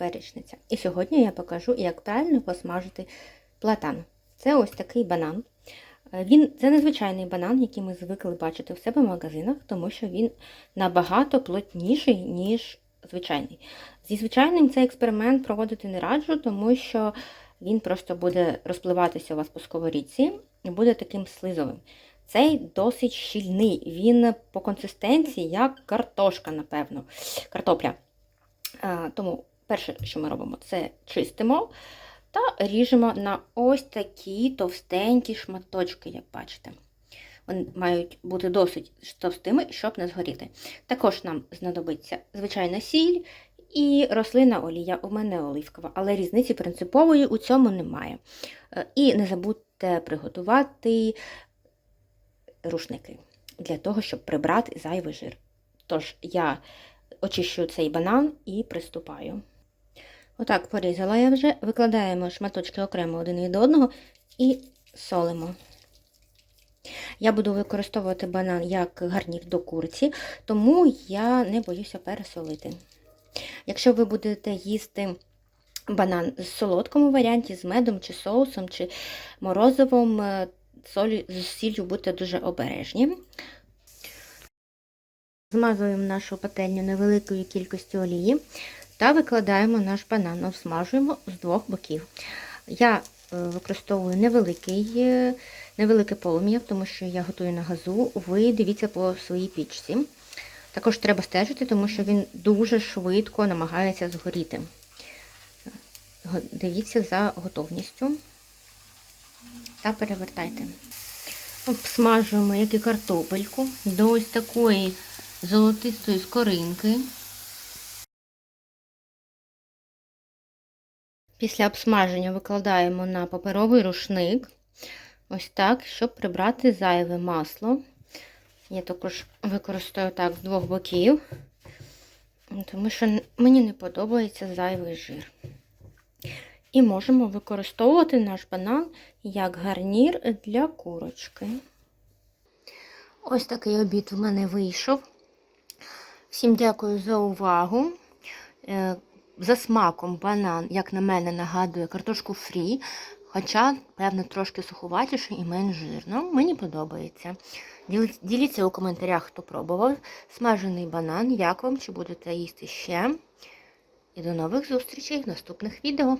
яєчниця. І сьогодні я покажу, як правильно посмажити платан. Це ось такий банан. Е, Він це незвичайний банан, який ми звикли бачити в себе в магазинах, тому що він набагато плотніший, ніж звичайний. Зі звичайним цей експеримент проводити не раджу, тому що він просто буде розпливатися у вас по сковорідці і буде таким слизовим. Цей досить щільний, він по консистенції як картошка, напевно, картопля. А, Тому перше, що ми робимо, це чистимо та ріжемо на ось такі товстенькі шматочки, як бачите. Вони мають бути досить товстими, щоб не згоріти. Також нам знадобиться звичайна сіль і рослина олія. У мене оливкова, але різниці принципової у цьому немає. Е, І не забудьте приготувати рушники для того, щоб прибрати зайвий жир. Тож я очищую цей банан і приступаю. Отак порізала я вже, викладаємо шматочки окремо один від одного і солимо. Я буду використовувати банан як гарнір до курці, тому я не боюся пересолити. Якщо ви будете їсти банан в солодкому варіанті, з медом чи соусом, чи морозивом, е, з сіллю будьте дуже обережні. Змазуємо нашу пательню невеликою кількістю олії та викладаємо наш банан, обсмажуємо з двох боків. Я е, використовую невеликий, е, невелике полум'я, тому що я готую на газу. Ви дивіться по своїй пічці. Також треба стежити, тому що він дуже швидко намагається згоріти. Дивіться за готовністю та перевертайте. Обсмажуємо, як і картопельку, до ось такої золотистої скоринки. Після обсмаження викладаємо на паперовий рушник, ось так, щоб прибрати зайве масло. Я також використовую так з двох боків, тому що мені не подобається зайвий жир. І можемо використовувати наш банан як гарнір для курочки. Ось такий обід в мене вийшов. Всім дякую за увагу. Е, За смаком банан, як на мене, нагадує картошку фрі, хоча, певно, трошки суховатіше і менш жирно. Мені подобається. Діліться у коментарях, хто пробував смажений банан, як вам, чи будете їсти ще. І до нових зустрічей в наступних відео.